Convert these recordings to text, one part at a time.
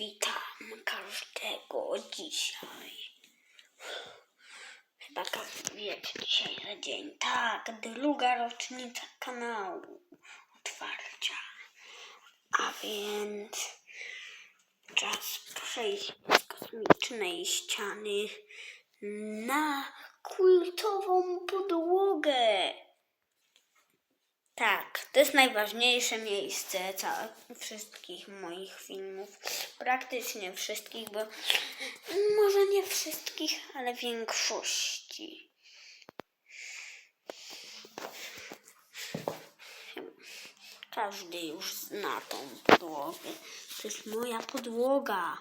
Witam każdego dzisiaj. Chyba każdy wie, dzisiaj za dzień. Tak, druga rocznica kanału otwarcia. A więc czas przejść z kosmicznej ściany na kultową podłogę. Tak, to jest najważniejsze miejsce ca- wszystkich moich filmów. Praktycznie wszystkich, bo może nie wszystkich, ale większości. Każdy już zna tą podłogę. To jest moja podłoga.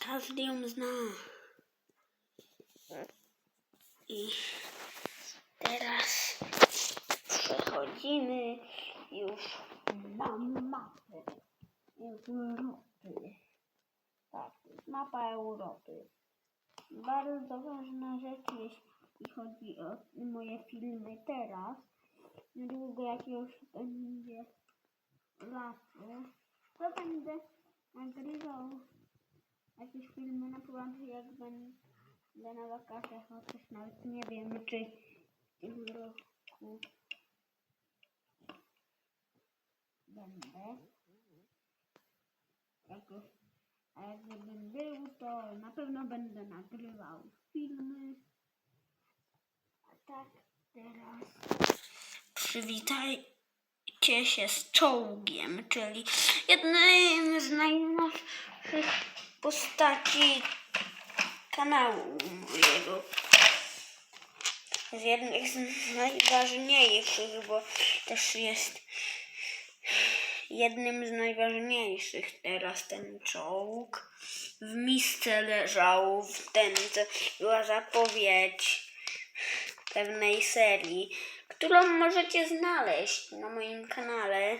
Każdy ją zna. I teraz przechodzimy już na mapę Europy. Tak, mapa Europy. Bardzo ważna rzecz, jeśli chodzi o moje filmy teraz. Niedługo jak już będzie lato, to będę nagrywał jakieś filmy na przykład jak będę na wakacjach, chociaż nawet nie wiem czy w tym roku będę. Jakoś, a jak gdybym był, to na pewno będę nagrywał filmy. A tak teraz przywitajcie się z czołgiem, czyli jednym z najnowszych postaci kanału mojego. Z jednych z najważniejszych, bo też jest jednym z najważniejszych teraz ten czołg. W misce leżał w ten, była zapowiedź pewnej serii, którą możecie znaleźć na moim kanale.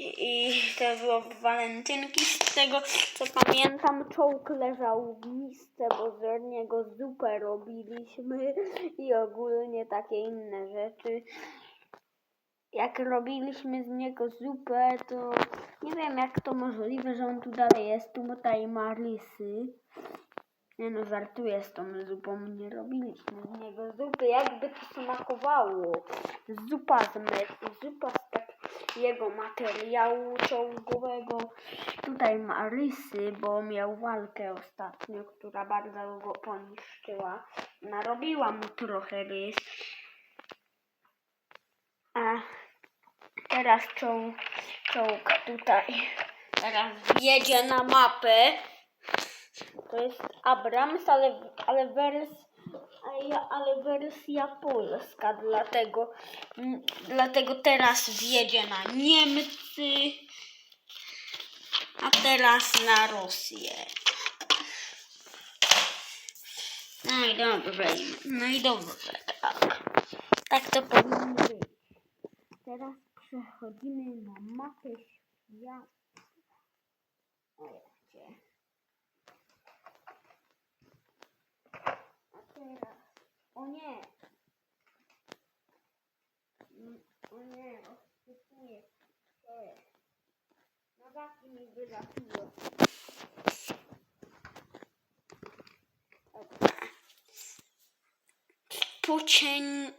I, to było walentynki. Z tego co pamiętam, czołg leżał w misce, bo z niego zupę robiliśmy i ogólnie takie inne rzeczy. Jak robiliśmy z niego zupę, to nie wiem jak to możliwe, że on tu dalej jest. Tu tutaj ma rysy. Nie no, żartuję z tą zupą, nie robiliśmy z niego zupy, jakby to smakowało. Zupa z metu, zupa z takiego materiału czołgowego. Tutaj ma rysy, bo miał walkę ostatnio, która bardzo go poniszczyła. Narobiła mu trochę rys. A teraz czołg, czołg tutaj teraz jedzie na mapę. To jest Abrams, ale, ale, wers, ale, wersja polska, dlatego, dlatego teraz wjedzie na Niemcy, a teraz na Rosję. No i dobrze, no i dobrze, tak. Tak to powinno być. Teraz przechodzimy na mapę świata. O, gdzie? A teraz. O nie! Mm, O nie, odsypuję się. Na mi wylatuło. Pocień...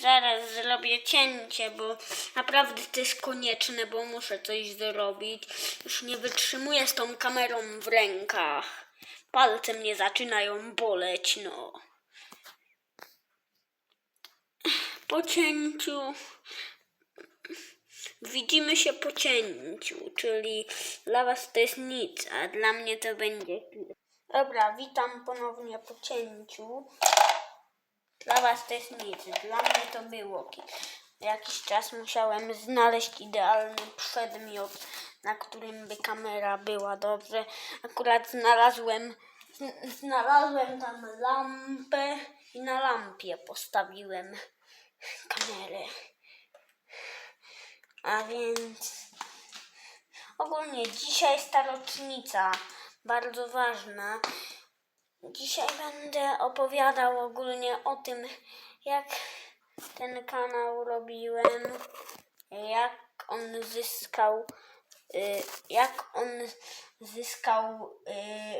Zaraz zrobię cięcie, bo naprawdę to jest konieczne, bo muszę coś zrobić. Już nie wytrzymuję z tą kamerą w rękach. Palce mnie zaczynają boleć, no. Po cięciu. Widzimy się po cięciu, czyli dla was to jest nic, a dla mnie to będzie. Dobra, witam ponownie po cięciu. Dla was to jest nic, dla mnie to było. ki- Jakiś czas musiałem znaleźć idealny przedmiot, na którym by kamera była dobrze. Akurat znalazłem, zn- znalazłem tam lampę i na lampie postawiłem kamerę. A więc ogólnie dzisiaj jest ta rocznica bardzo ważna. Dzisiaj będę opowiadał ogólnie o tym, jak ten kanał robiłem, jak on zyskał y, jak on zyskał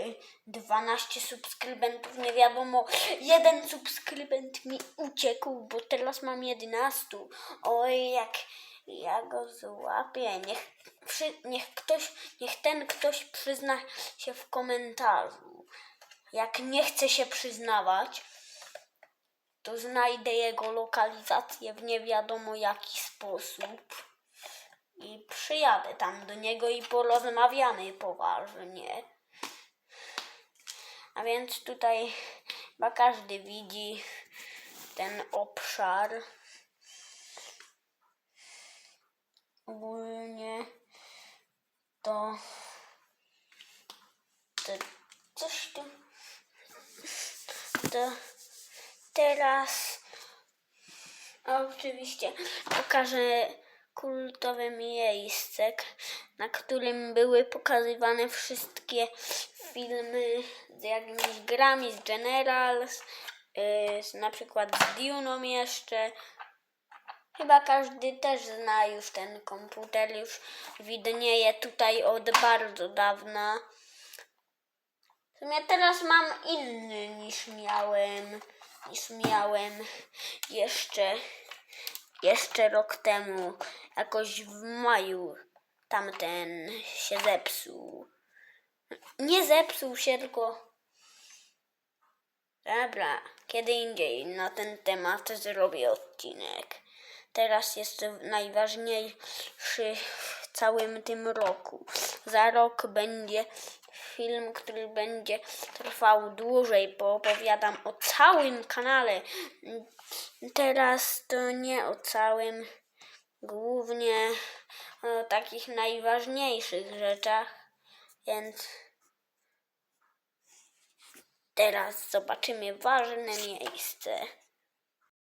y, 12 subskrybentów, nie wiadomo, jeden subskrybent mi uciekł, bo teraz mam 11. Oj, jak ja go złapię, niech, przy, niech ktoś, niech ten ktoś przyzna się w komentarzu. Jak nie chce się przyznawać, to znajdę jego lokalizację w nie wiadomo jaki sposób i przyjadę tam do niego i porozmawiamy poważnie. A więc tutaj chyba każdy widzi ten obszar. Ogólnie to, to coś tu to teraz oczywiście pokażę kultowe miejsce, na którym były pokazywane wszystkie filmy z jakimiś grami, z Generals, z, na przykład z Duną jeszcze. Chyba każdy też zna już ten komputer, już widnieje tutaj od bardzo dawna. Sumie teraz mam inny niż miałem, niż miałem jeszcze, jeszcze rok temu. Jakoś w maju tamten się zepsuł. Nie zepsuł się, tylko... Dobra, kiedy indziej na ten temat zrobię odcinek. Teraz jest najważniejszy w całym tym roku. Za rok będzie film, który będzie trwał dłużej, bo opowiadam o całym kanale. Teraz to nie o całym, głównie o takich najważniejszych rzeczach, więc teraz zobaczymy ważne miejsce.